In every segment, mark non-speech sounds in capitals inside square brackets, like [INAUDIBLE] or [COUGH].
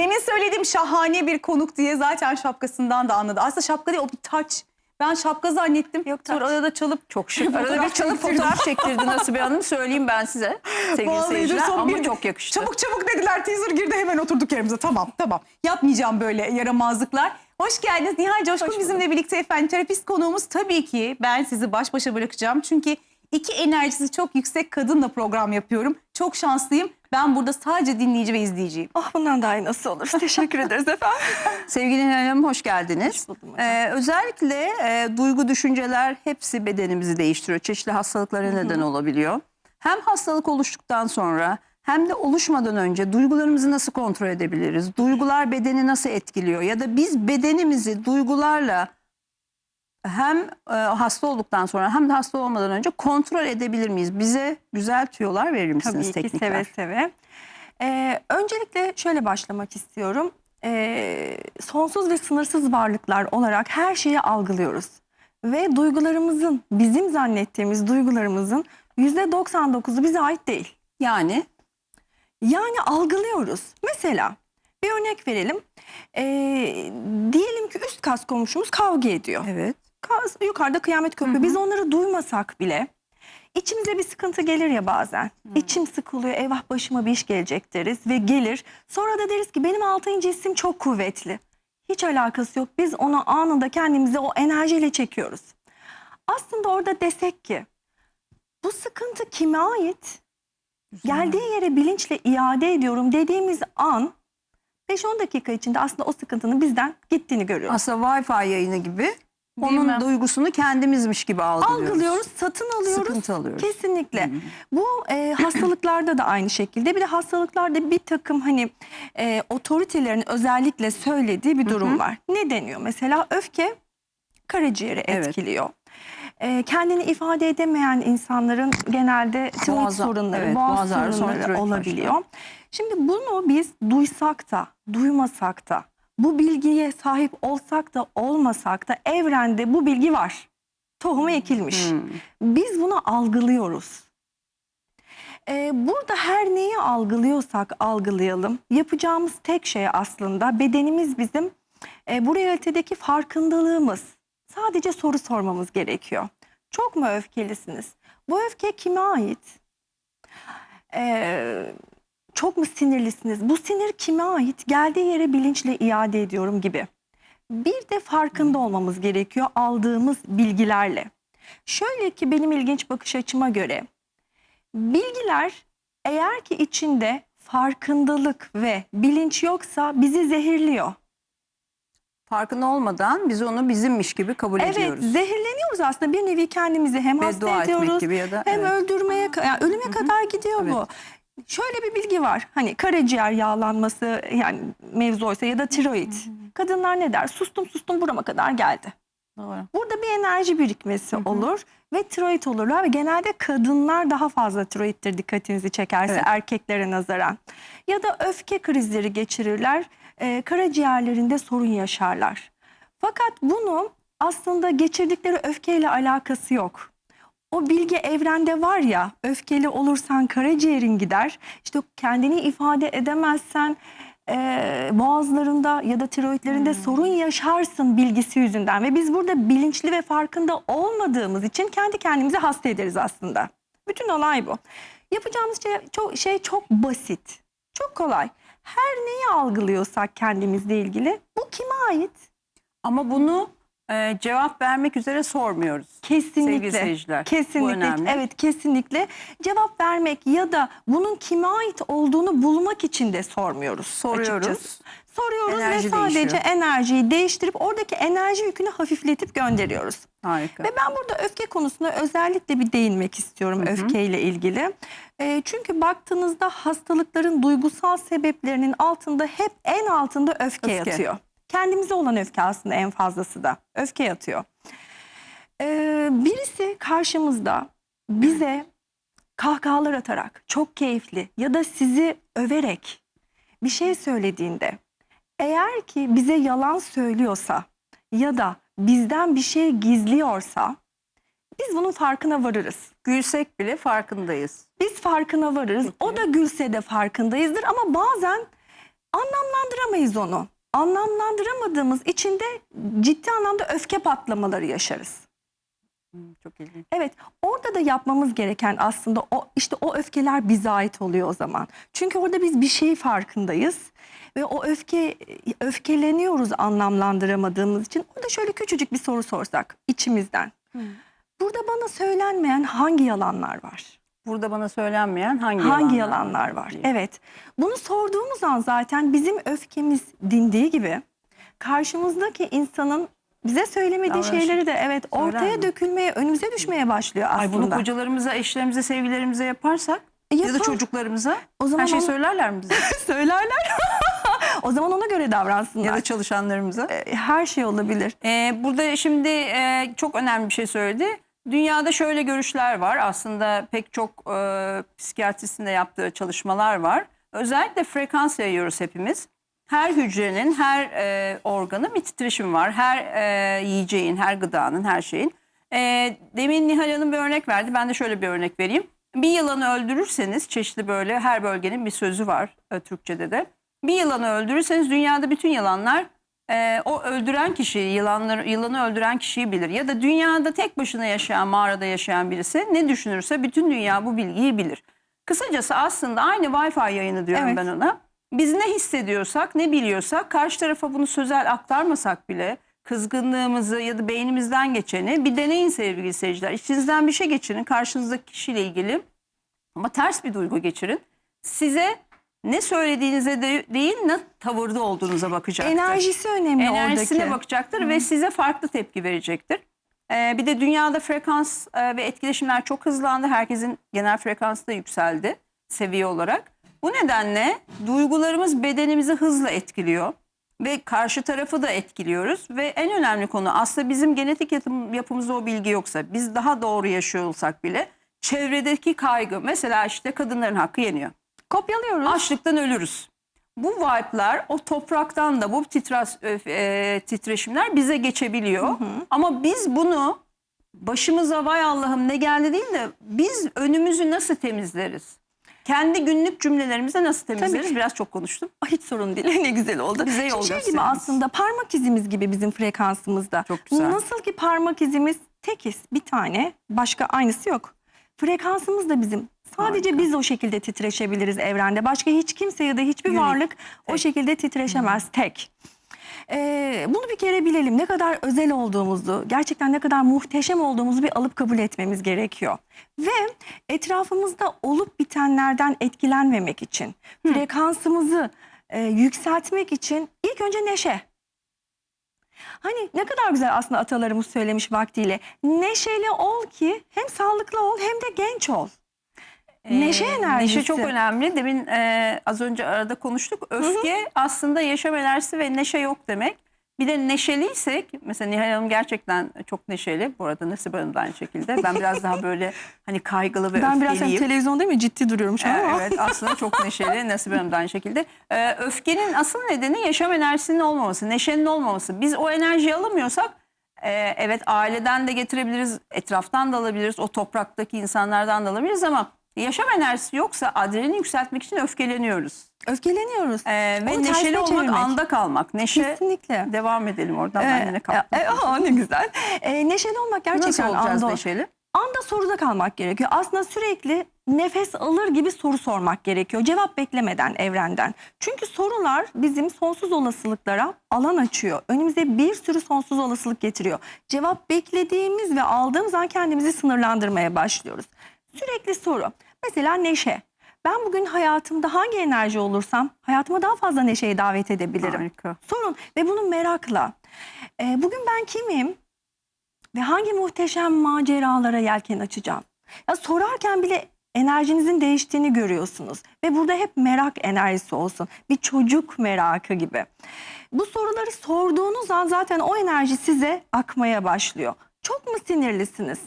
Demin söylediğim şahane bir konuk diye zaten şapkasından da anladı. Aslında şapka değil o bir taç. Ben şapka zannettim. Yok, taç. arada çalıp Çok şık. [LAUGHS] Arada bir çalıp fotoğraf çektirdi Nasibe Hanım. [LAUGHS] Söyleyeyim ben size sevgili Vallahi seyirciler. son Ama bir- çok yakıştı. Çabuk çabuk dediler teaser girdi hemen oturduk yerimize. Tamam tamam yapmayacağım böyle yaramazlıklar. Hoş geldiniz Nihal Coşkun Hoş bizimle birlikte efendim. Terapist konuğumuz tabii ki ben sizi baş başa bırakacağım. Çünkü iki enerjisi çok yüksek kadınla program yapıyorum. Çok şanslıyım. Ben burada sadece dinleyici ve izleyiciyim. Ah bundan daha iyi nasıl olur? [LAUGHS] Teşekkür ederiz efendim. Sevgili Nihal Hanım hoş geldiniz. Hoş buldum hocam. Ee, özellikle e, duygu düşünceler hepsi bedenimizi değiştiriyor. Çeşitli hastalıklara neden olabiliyor. Hem hastalık oluştuktan sonra hem de oluşmadan önce duygularımızı nasıl kontrol edebiliriz? Duygular bedeni nasıl etkiliyor? Ya da biz bedenimizi duygularla hem e, hasta olduktan sonra hem de hasta olmadan önce kontrol edebilir miyiz? Bize güzel tüyolar verir misiniz Tabii ki teknikler? seve seve. Ee, öncelikle şöyle başlamak istiyorum. Ee, sonsuz ve sınırsız varlıklar olarak her şeyi algılıyoruz. Ve duygularımızın, bizim zannettiğimiz duygularımızın %99'u bize ait değil. Yani Yani algılıyoruz. Mesela bir örnek verelim. Ee, diyelim ki üst kas komşumuz kavga ediyor. evet. Yukarıda kıyamet kopuyor. Biz onları duymasak bile içimize bir sıkıntı gelir ya bazen. İçim sıkılıyor, eyvah başıma bir iş gelecek deriz ve gelir. Sonra da deriz ki benim altıncı hissim çok kuvvetli. Hiç alakası yok. Biz onu anında kendimize o enerjiyle çekiyoruz. Aslında orada desek ki bu sıkıntı kime ait? Geldiği yere bilinçle iade ediyorum dediğimiz an 5-10 dakika içinde aslında o sıkıntının bizden gittiğini görüyoruz. Aslında Wi-Fi yayını gibi onun mi? duygusunu kendimizmiş gibi algılıyoruz. algılıyoruz, satın alıyoruz. Sıkıntı alıyoruz. Kesinlikle. Bu e, hastalıklarda da aynı şekilde. Bir de hastalıklarda bir takım hani e, otoritelerin özellikle söylediği bir durum var. Ne deniyor? Mesela öfke karaciğeri Evet. etkiliyor. E, kendini ifade edemeyen insanların genelde tiroid sorunları, evet, boğaz, boğaz sorunları olabiliyor. başlıyor. Şimdi bunu biz duysak da, duymasak da, bu bilgiye sahip olsak da olmasak da evrende bu bilgi var. Tohumu ekilmiş. Hmm. Biz bunu algılıyoruz. Ee, burada her neyi algılıyorsak algılayalım. Yapacağımız tek şey aslında bedenimiz bizim e, bu realitedeki farkındalığımız. Sadece soru sormamız gerekiyor. Çok mu öfkelisiniz? Bu öfke kime ait? Ee, çok mu sinirlisiniz? Bu sinir kime ait? Geldiği yere bilinçle iade ediyorum gibi. Bir de farkında olmamız gerekiyor aldığımız bilgilerle. Şöyle ki benim ilginç bakış açıma göre bilgiler eğer ki içinde farkındalık ve bilinç yoksa bizi zehirliyor. Farkında olmadan biz onu bizimmiş gibi kabul Evet ediyoruz. zehirleniyoruz aslında bir nevi kendimizi hem hasta Beddua etmek ediyoruz gibi ya da hem evet. öldürmeye yani ölüme kadar gidiyor bu. Şöyle bir bilgi var. Hani karaciğer yağlanması yani mevzu oysa ya da tiroid. Kadınlar ne der? Sustum sustum burama kadar geldi. Doğru. Burada bir enerji birikmesi olur ve tiroid olurlar ve genelde kadınlar daha fazla tiroiddir dikkatinizi çekerse Evet. erkeklere nazaran. Ya da öfke krizleri geçirirler, e, karaciğerlerinde sorun yaşarlar. Fakat bunu aslında geçirdikleri öfkeyle alakası yok. O bilgi evrende var ya öfkeli olursan karaciğerin gider. İşte kendini ifade edemezsen e, boğazlarında ya da tiroidlerinde sorun yaşarsın bilgisi yüzünden. Ve biz burada bilinçli ve farkında olmadığımız için kendi kendimizi hasta ederiz aslında. Bütün olay bu. Yapacağımız şey çok, şey çok basit. Çok kolay. Her neyi algılıyorsak kendimizle ilgili bu kime ait? Ama bunu e, cevap vermek üzere sormuyoruz. Kesinlikle. Sevgili seyirciler, bu Kesinlikle. önemli. Evet kesinlikle. Cevap vermek ya da bunun kime ait olduğunu bulmak için de sormuyoruz. Soruyoruz. açıkçası. Soruyoruz Enerji ve sadece değişiyor. enerjiyi değiştirip oradaki enerji yükünü hafifletip gönderiyoruz. Harika. Ve ben burada öfke konusuna özellikle bir değinmek istiyorum öfkeyle ilgili. E, çünkü baktığınızda hastalıkların duygusal sebeplerinin altında hep en altında öfke, Öfke. yatıyor. Kendimize olan öfke aslında en fazlası da öfke yatıyor. E, birisi karşımızda bize kahkahalar atarak çok keyifli ya da sizi överek bir şey söylediğinde eğer ki bize yalan söylüyorsa ya da bizden bir şey gizliyorsa biz bunun farkına varırız. Gülsek bile farkındayız. Biz farkına varırız. O da gülse de farkındayızdır ama bazen anlamlandıramayız onu. Anlamlandıramadığımız için de ciddi anlamda öfke patlamaları yaşarız. Çok ilginç. Evet, orada da yapmamız gereken aslında o işte o öfkeler bize ait oluyor o zaman. Çünkü orada biz bir şey farkındayız ve o öfke öfkeleniyoruz anlamlandıramadığımız için. Orada şöyle küçücük bir soru sorsak içimizden. Burada bana söylenmeyen hangi yalanlar var? Burada bana söylenmeyen hangi, Hangi yalanlar yalanlar var? diye. Evet. Bunu sorduğumuz an zaten bizim öfkemiz dindiği gibi karşımızdaki insanın bize söylemediği Davranışı şeyleri de evet ortaya mi? dökülmeye, önümüze düşmeye başlıyor aslında. Ay bunu kocalarımıza, eşlerimize, sevgilerimize yaparsak E, ya da yapın. çocuklarımıza O zaman her şey onu- söylerler mi bize? [LAUGHS] söylerler. [LAUGHS] o zaman ona göre davransınlar. ya da çalışanlarımıza. E, Her şey olabilir. Ee, burada şimdi e, çok önemli bir şey söyledi. Dünyada şöyle görüşler var. Aslında pek çok e, psikiyatristin de yaptığı çalışmalar var. Özellikle frekans yayıyoruz hepimiz. Her hücrenin, her e, organın bir titreşimi var. Her e, yiyeceğin, her gıdanın, her şeyin. E, demin Nihal Hanım bir örnek verdi. Ben de şöyle bir örnek vereyim. Bir yılanı öldürürseniz, çeşitli böyle her bölgenin bir sözü var e, Türkçe'de de. Bir yılanı öldürürseniz dünyada bütün yılanlar e, o öldüren kişiyi, yılanları, yılanı öldüren kişiyi bilir. Ya da dünyada tek başına yaşayan, mağarada yaşayan birisi ne düşünürse bütün dünya bu bilgiyi bilir. Kısacası aslında aynı Wi-Fi yayını diyorum Evet. ben ona. Biz ne hissediyorsak, ne biliyorsak karşı tarafa bunu sözel aktarmasak bile kızgınlığımızı ya da beynimizden geçeni bir deneyin sevgili seyirciler. İçinizden bir şey geçirin karşınızdaki kişiyle ilgili ama ters bir duygu geçirin. Size ne söylediğinize de değil ne tavırda olduğunuza bakacaktır Enerjisi önemli enerjisine oradaki. bakacaktır ve size farklı tepki verecektir. Ee, bir de dünyada frekans e, ve etkileşimler çok hızlandı. Herkesin genel frekansı da yükseldi seviye olarak. Bu nedenle duygularımız bedenimizi hızla etkiliyor ve karşı tarafı da etkiliyoruz. Ve en önemli konu aslında bizim genetik yapım- yapımızda o bilgi yoksa biz daha doğru yaşıyor olsak bile çevredeki kaygı mesela işte kadınların hakkı yeniyor. Kopyalıyoruz. Açlıktan ölürüz. Bu vibe'lar o topraktan da bu titras, e, titreşimler bize geçebiliyor. Ama biz bunu başımıza vay Allah'ım ne geldi değil de biz önümüzü nasıl temizleriz? Kendi günlük cümlelerimizde nasıl temizleriz? Tabii. Biraz çok konuştum. Ay, Hiç sorun değil. [LAUGHS] ne güzel oldu. Bize yol şey gibi aslında parmak izimiz gibi bizim frekansımızda. Çok güzel. Nasıl ki parmak izimiz tekiz bir tane başka aynısı yok. Frekansımız da bizim. Sadece Harika. biz o şekilde titreşebiliriz evrende. Başka hiç kimse ya da hiçbir Unique. varlık o Tek. şekilde titreşemez tek. Ee, bunu bir kere bilelim. Ne kadar özel olduğumuzu, gerçekten ne kadar muhteşem olduğumuzu bir alıp kabul etmemiz gerekiyor. Ve etrafımızda olup bitenlerden etkilenmemek için, frekansımızı e, yükseltmek için ilk önce neşe. Hani ne kadar güzel aslında atalarımız söylemiş vaktiyle. Neşeli ol ki hem sağlıklı ol hem de genç ol. Neşe Ee, enerjisi. Neşe çok önemli. Demin e, az önce arada konuştuk. Öfke aslında yaşam enerjisi ve neşe yok demek. Bir de neşeliysek mesela Nihal Hanım gerçekten çok neşeli. Bu arada Nesibe Hanım da aynı şekilde. Ben biraz daha [LAUGHS] böyle hani kaygılı ve Ben biraz hem öfkeliyim. televizyon değil mi ciddi duruyorum şu an Ee, ama. Evet aslında çok [LAUGHS] neşeli Nesibe Hanım da aynı şekilde. Ee, öfkenin asıl nedeni yaşam enerjisinin olmaması, neşenin olmaması. Biz o enerjiyi alamıyorsak e, evet aileden de getirebiliriz, etraftan da alabiliriz, o topraktaki insanlardan da alabiliriz ama yaşam enerjisi yoksa adrenalin yükseltmek için öfkeleniyoruz. Öfkeleniyoruz. Ee, ve Onu neşeli tersine olmak, çevirmek. anda kalmak. Neşe Kesinlikle. devam edelim oradan. ben yine Ee, kaptım. e, [LAUGHS] aa, ne güzel. Ee, neşeli olmak gerçekten Nasıl olacağız anda, neşeli? anda soruda kalmak gerekiyor. Aslında sürekli nefes alır gibi soru sormak gerekiyor. Cevap beklemeden evrenden. Çünkü sorular bizim sonsuz olasılıklara alan açıyor. Önümüze bir sürü sonsuz olasılık getiriyor. Cevap beklediğimiz ve aldığımız an kendimizi sınırlandırmaya başlıyoruz. Sürekli soru. Mesela neşe. Ben bugün hayatımda hangi enerji olursam hayatıma daha fazla neşeyi davet edebilirim. Harika. Sorun ve bunu merakla. Ee, bugün ben kimim ve hangi muhteşem maceralara yelken açacağım? Ya sorarken bile enerjinizin değiştiğini görüyorsunuz ve burada hep merak enerjisi olsun. Bir çocuk merakı gibi. Bu soruları sorduğunuz an zaten o enerji size akmaya başlıyor. Çok mu sinirlisiniz?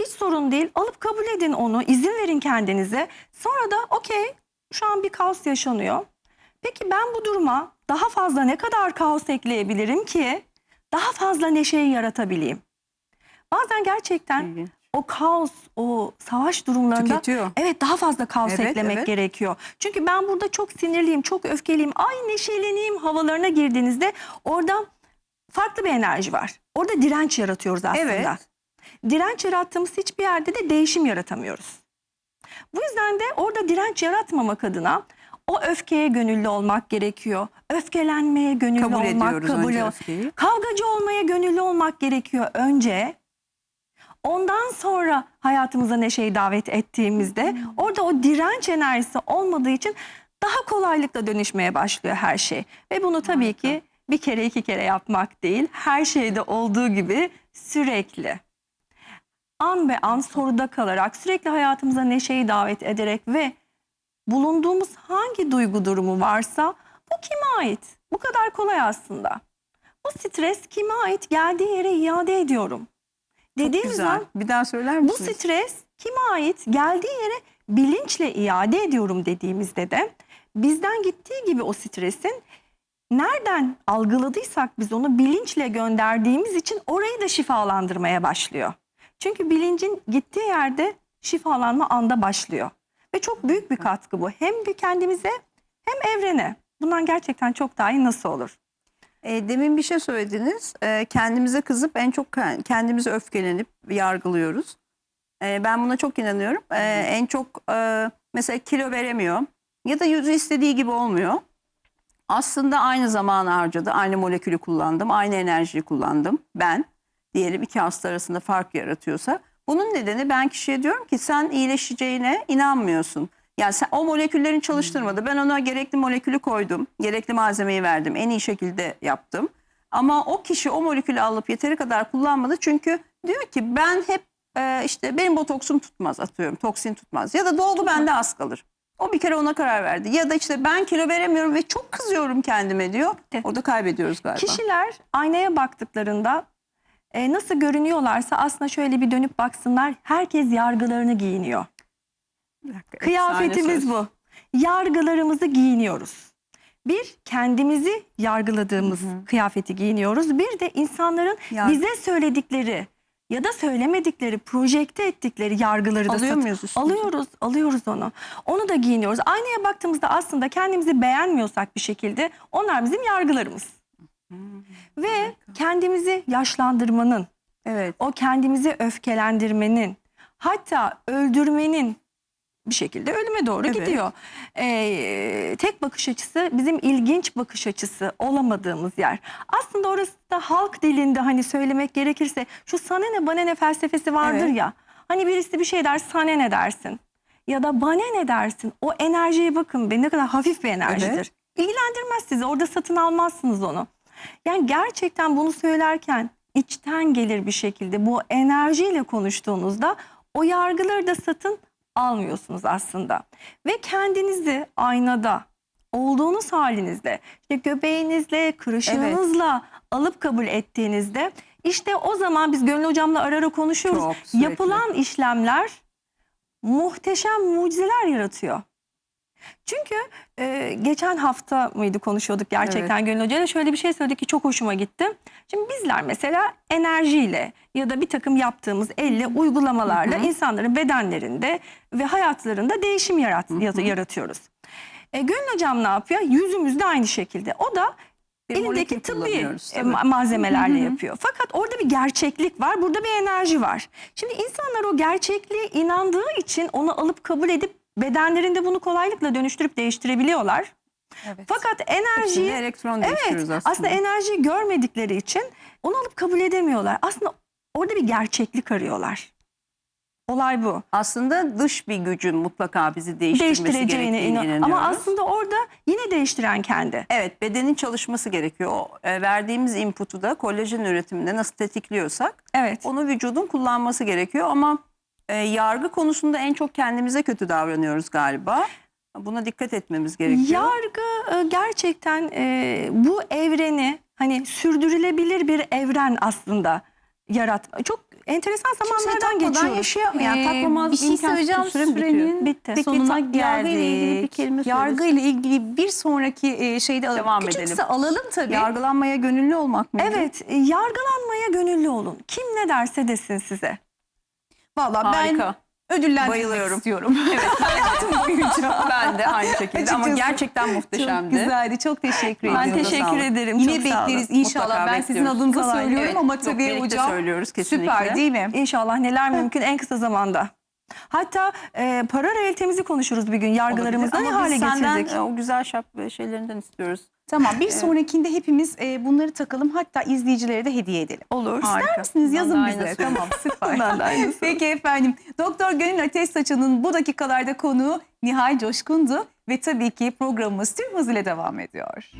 Hiç sorun değil. Alıp kabul edin onu. izin verin kendinize. Sonra da okey şu an bir kaos yaşanıyor. Peki ben bu duruma daha fazla ne kadar kaos ekleyebilirim ki daha fazla neşeyi yaratabileyim? Bazen gerçekten İlginç. o kaos, o savaş durumlarında Tüketiyor. evet daha fazla kaos Evet, eklemek evet. gerekiyor. Çünkü ben burada çok sinirliyim, çok öfkeliyim, ay neşeleneyim havalarına girdiğinizde orada farklı bir enerji var. Orada direnç yaratıyoruz aslında. Evet. Direnç yarattığımız hiçbir yerde de değişim yaratamıyoruz. Bu yüzden de orada direnç yaratmamak adına o öfkeye gönüllü olmak gerekiyor. Öfkelenmeye gönüllü Kabul olmak, kabul öfkeyi. Kavgacı olmaya gönüllü olmak gerekiyor önce. Ondan sonra hayatımıza neşeyi davet ettiğimizde orada o direnç enerjisi olmadığı için daha kolaylıkla dönüşmeye başlıyor her şey. Ve bunu tabii ki bir kere iki kere yapmak değil, her şeyde olduğu gibi sürekli an be an soruda kalarak sürekli hayatımıza neşeyi davet ederek ve bulunduğumuz hangi duygu durumu varsa bu kime ait? Bu kadar kolay aslında. Bu stres kime ait? Geldiği yere iade ediyorum. Dediğim Güzel. zaman Bir daha söyler bu misiniz? stres kime ait? Geldiği yere bilinçle iade ediyorum dediğimizde de bizden gittiği gibi o stresin nereden algıladıysak biz onu bilinçle gönderdiğimiz için orayı da şifalandırmaya başlıyor. Çünkü bilincin gittiği yerde şifalanma anda başlıyor. Ve çok büyük bir katkı bu. Hem bir kendimize hem evrene. Bundan gerçekten çok daha iyi nasıl olur? E, demin bir şey söylediniz. E, kendimize kızıp en çok ke- kendimize öfkelenip yargılıyoruz. E, ben buna çok inanıyorum. E, en çok e, mesela kilo veremiyor ya da yüzü istediği gibi olmuyor. Aslında aynı zamanı harcadı, aynı molekülü kullandım, aynı enerjiyi kullandım. Ben diyelim iki hasta arasında fark yaratıyorsa bunun nedeni ben kişiye diyorum ki sen iyileşeceğine inanmıyorsun. Yani sen o moleküllerin çalıştırmadı. Ben ona gerekli molekülü koydum. Gerekli malzemeyi verdim. En iyi şekilde yaptım. Ama o kişi o molekülü alıp yeteri kadar kullanmadı. Çünkü diyor ki ben hep e, işte benim botoksum tutmaz atıyorum. Toksin tutmaz. Ya da dolgu bende az kalır. O bir kere ona karar verdi. Ya da işte ben kilo veremiyorum ve çok kızıyorum kendime diyor. Orada kaybediyoruz galiba. Kişiler aynaya baktıklarında e, nasıl görünüyorlarsa aslında şöyle bir dönüp baksınlar. Herkes yargılarını giyiniyor. Dakika, Kıyafetimiz bu. Yargılarımızı giyiniyoruz. Bir kendimizi yargıladığımız kıyafeti giyiniyoruz. Bir de insanların Yargı. bize söyledikleri ya da söylemedikleri, projekte ettikleri yargıları da Alıyor muyuz? Alıyoruz, alıyoruz onu. Onu da giyiniyoruz. Aynaya baktığımızda aslında kendimizi beğenmiyorsak bir şekilde onlar bizim yargılarımız. Ve kendimizi yaşlandırmanın, Evet. o kendimizi öfkelendirmenin, hatta öldürmenin bir şekilde ölüme doğru Evet. gidiyor. Ee, tek bakış açısı bizim ilginç bakış açısı olamadığımız yer. Aslında orası da halk dilinde hani söylemek gerekirse şu sana ne bana ne felsefesi vardır Evet. ya. Hani birisi bir şey der sana ne dersin? Ya da bana ne dersin? O enerjiye bakın be ne kadar hafif bir enerjidir. Evet. İlgilendirmez sizi orada satın almazsınız onu. Yani gerçekten bunu söylerken içten gelir bir şekilde bu enerjiyle konuştuğunuzda o yargıları da satın almıyorsunuz aslında. Ve kendinizi aynada olduğunuz halinizde işte göbeğinizle, kırışığınızla alıp kabul ettiğinizde işte o zaman biz Gönül Hocam'la ara ara konuşuyoruz. Çok, sürekli. Yapılan işlemler muhteşem mucizeler yaratıyor. Çünkü e, geçen hafta mıydı konuşuyorduk gerçekten Gönül Hoca'yla şöyle bir şey söyledik ki çok hoşuma gitti. Şimdi bizler mesela enerjiyle ya da bir takım yaptığımız elle uygulamalarla insanların bedenlerinde ve hayatlarında değişim yarat, yaratıyoruz. E, Gönül Hocam ne yapıyor? Yüzümüzde aynı şekilde. O da elindeki tıbbi e, tabii. ma- malzemelerle yapıyor. Fakat orada bir gerçeklik var, burada bir enerji var. Şimdi insanlar o gerçekliğe inandığı için onu alıp kabul edip bedenlerinde bunu kolaylıkla dönüştürüp değiştirebiliyorlar. Evet. Fakat enerjiyi elektron evet aslında. aslında enerjiyi görmedikleri için onu alıp kabul edemiyorlar. Aslında orada bir gerçeklik arıyorlar. Olay bu. Aslında dış bir gücün mutlaka bizi değiştirmesi gerektiğine inan. inanıyoruz. Ama aslında orada yine değiştiren kendi. Evet bedenin çalışması gerekiyor. O, e, verdiğimiz input'u da kolajen üretiminde nasıl tetikliyorsak Evet. onu vücudun kullanması gerekiyor. Ama e, yargı konusunda en çok kendimize kötü davranıyoruz galiba. Buna dikkat etmemiz gerekiyor. Yargı e, gerçekten e, bu evreni hani sürdürülebilir bir evren aslında yaratma. Çok enteresan zamanlardan geçiyoruz. yaşayamıyor. Yani Ee, takmamaz bir şey imkansız söyleyeceğim süre bitiyor. sürenin Bitti. Peki, sonuna ta- yargıyla ilgili bir geldik. kelime Yargı ile ilgili bir sonraki e, şeyde alalım. Devam Küçük edelim. alalım tabii. Yargılanmaya gönüllü olmak mı? Evet, e, yargılanmaya gönüllü olun. Kim ne derse desin size. Valla ben Harika. ödüllendirmek Bayılıyorum. istiyorum. Hayatım boyunca. Ben de aynı şekilde ama Açıkçası gerçekten Çok muhteşemdi. güzeldi. Çok teşekkür Ben ediyorum. Teşekkür ederim. Yine Çok sağ olun. bekleriz inşallah. Mutlaka ben sizin bekliyoruz. adınıza Kolay söylüyorum Evet, ama yok, tabii birlikte hocam söylüyoruz kesinlikle. süper değil mi? İnşallah neler mümkün en kısa zamanda. Hatta e, para realitemizi konuşuruz bir gün. Yargılarımızda ne Ama biz hale senden getirdik? e, o güzel şap şeylerinden istiyoruz. Tamam bir sonrakinde hepimiz e, bunları takalım hatta izleyicilere de hediye edelim. Olur. Harika. misiniz? Yazın de bize. Tamam [LAUGHS] süper. Ben de aynısı. Peki efendim. Doktor Gönül Ateş Saçı'nın bu dakikalarda konuğu Nihal Coşkun'du. Ve tabii ki programımız tüm hızıyla devam ediyor.